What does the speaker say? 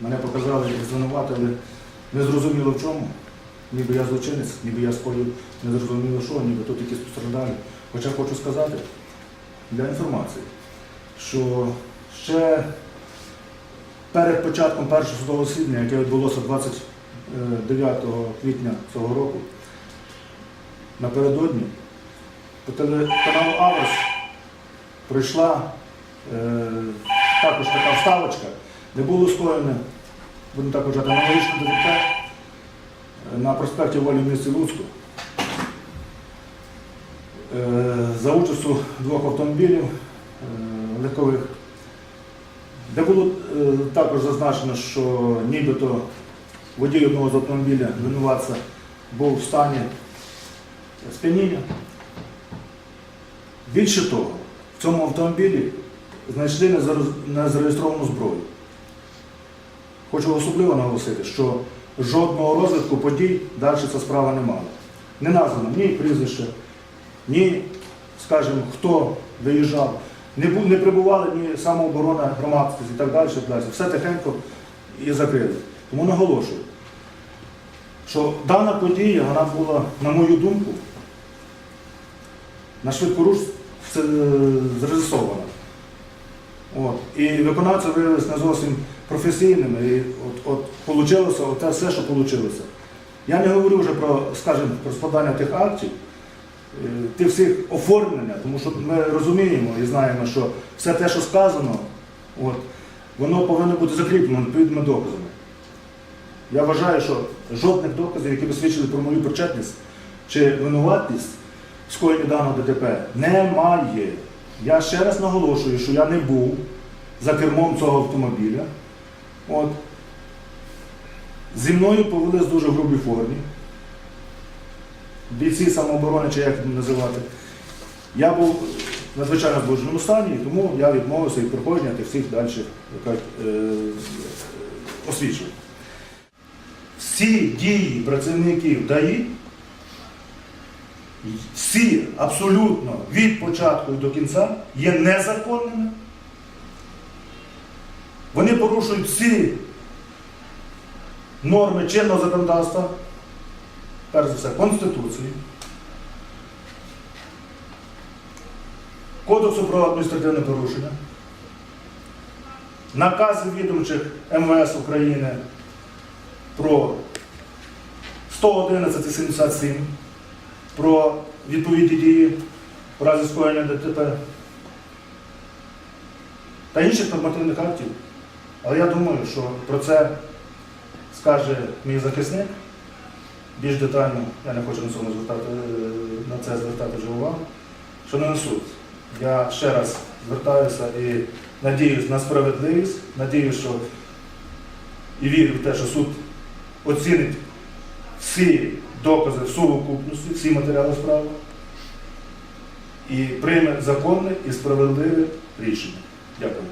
Мене показали і звинуватили незрозуміло в чому. Ніби я злочинець, ніби я скоїв незрозуміло що, ніби тут якісь постраждалі. Хоча хочу сказати для інформації, що ще перед початком першого судового засідання, яке відбулося 29 квітня цього року, напередодні по телеканалу Авос прийшла е, також така вставочка, де було скоєне, будемо так вважати, аналогічне ДТП е, на проспекті Волі місті Луцьку. Е, за участю двох автомобілів е, легкових, де було також зазначено, що нібито водій одного з автомобіля винуватця був в стані сп'яніння. Більше того, в цьому автомобілі знайшли незареєстровану зброю. Хочу особливо наголосити, що жодного розвитку подій далі ця справа не мала. Не названо ні прізвище, ні, скажімо, хто виїжджав, не, не прибували ні самооборона громадськості і так далі. Все тихенько і закрили. Тому наголошую, що дана подія вона була, на мою думку, на швидку руш е, зрежисована. І виконавці виявилися не зовсім професійними. І от, от вийшло те все, що вийшло. Я не говорю вже про, скажімо, про складання тих актів, е, тих всіх оформлення, тому що ми розуміємо і знаємо, що все те, що сказано, от, воно повинно бути закріплено відповідними доказами. Я вважаю, що жодних доказів, які б свідчили про мою причетність чи винуватість в скоєнні даного ДТП, немає. Я ще раз наголошую, що я не був за кермом цього автомобіля. От. Зі мною повелись в дуже грубій формі. Бійці самооборони, чи як називати. Я був в надзвичайно збудженому стані, тому я відмовився від проходження тих всіх далі освічень. Всі дії працівників ДАІ, всі абсолютно від початку до кінця є незаконними. Вони порушують всі норми чинного законодавства, перш за все, Конституції, Кодексу про адміністративне порушення, наказів відомчих МВС України про 111.77 про відповідні дії в разі скоєння ДТП та інших нормативних актів. Але я думаю, що про це скаже мій захисник більш детально, я не хочу на цьому звертати, на це звертати вже увагу, на суд. Я ще раз звертаюся і надіюсь на справедливість, надіюсь, що і вірю в те, що суд оцінить всі докази в сукупності, всі матеріали справи і прийме законне і справедливе рішення. Дякую.